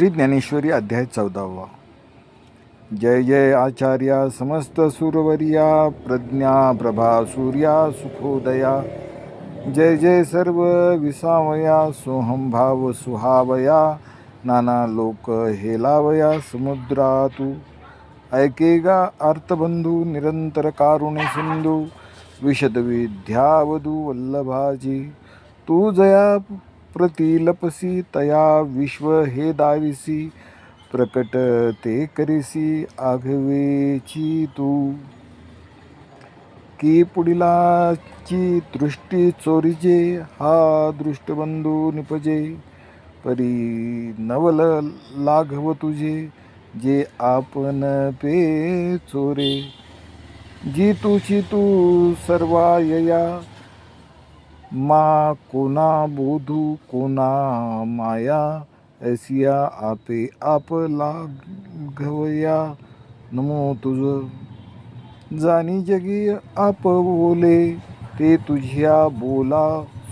श्री ज्ञानेश्वरी अध्याय चौदावा. जय जय आचार्या समस्त सुरवर्या प्रज्ञा प्रभा सूर्या सुखोदया. जय जय सर्व विसावया सोहम भाव सुहावया. नाना लोक हेलावया समुद्रातू. ऐकेगा अर्थबंधू निरंतर कारुण्य सिंधू. विशद विद्यावधू वल्लभाजी. तू जया प्रतिलपसी तया विश्व हे दाविसी प्रकट ते करीसी आघवेची तू. की पुढिलाची दृष्टी चोरीजे हा दृष्टबंधू निपजे. परी नवल लाघव तुझे जे आपण पे चोरे. जी तुची तू सर्वायया मा कोना बोधू कोना माया ऐसिया आपे आप लाघवया। नमो तुझ जानी जगी आप बोले ते तुझ्या बोला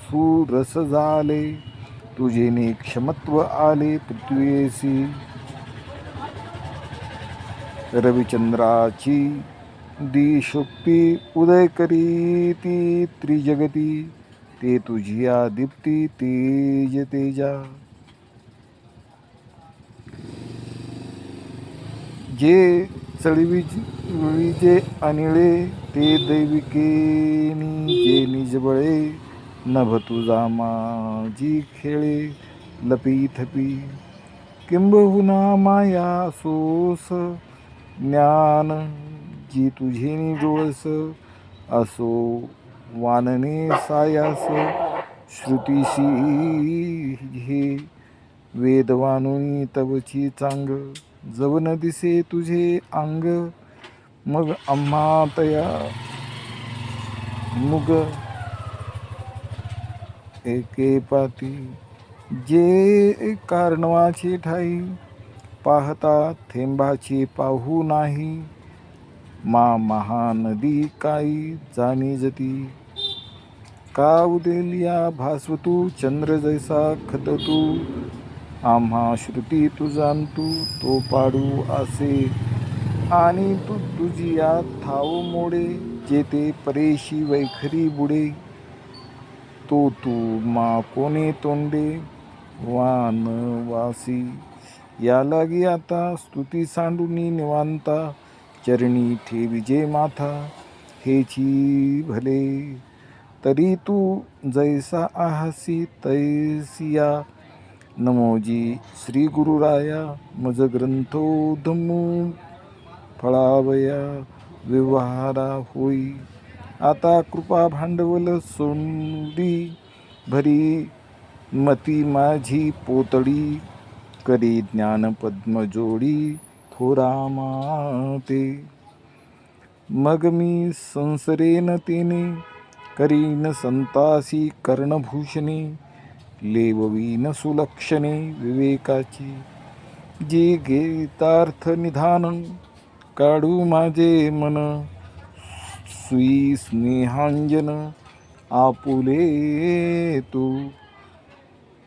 सुरस झाले। तुझे क्षमत्व आले पृथ्वीसी रविचंद्राची दिशोक्ती उदय करी ती त्रिजगती। ते तुझिया दीप्ती तेज तेजा. जे चळवी जे अनिळे ते दैविकेनी जे निजबळे नभ तुझा माझी खेळे लपी थपी. किंबहुना माया सोस ज्ञान जी तुझे डोळस असो वानने सायास श्रुतीशी हे. वेदवानुनी तवची चांग जवन दिसे तुझे अंग मग आम्हा तया मुग. एके पाती जे कारणवाची ठाई पाहता थेंबाची पाहू नाही. मा महानदी काही जाणी जती का उदेलिया भास्वतू चंद्र जैसा खततू आम्हा श्रुती तू जाणतू तो पाडू असे आणि तू तुझी या थाव मोडे जेते परेशी वैखरी बुडे. तो तू मा कोणे तोंडे वान वासी या लागी आता स्तुती सांडूनी निवांता. चरणी ठेविजे माथा हेची भले. तरी तू जैसा आहासी तैसिया. नमोजी श्री गुरुराया मज ग्रंथोधमू फळावया व्यवहारा होई. आता कृपा भांडवल सोंडी भरी मती माझी पोतडी करी ज्ञान हो पद्मजोडी थोरा मग मी संसरेन तेने करीन संतासी कर्णभूषणे लेववीन सुलक्षणे विवेकाची. जे गीतार्थ निधान काढू माझे मन. सुई स्नेहांजन आपुले तू.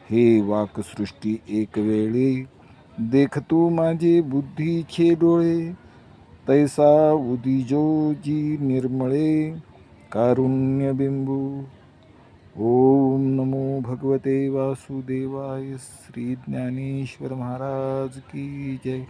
हे वाकसृष्टी एक वेळे देख तू माझे बुद्धीचे डोळे तैसा उदिजो जी निर्मळे कारुण्यबिंबू ओम नमो भगवते वासुदेवाय श्री ज्ञानेश्वर महाराज की जय.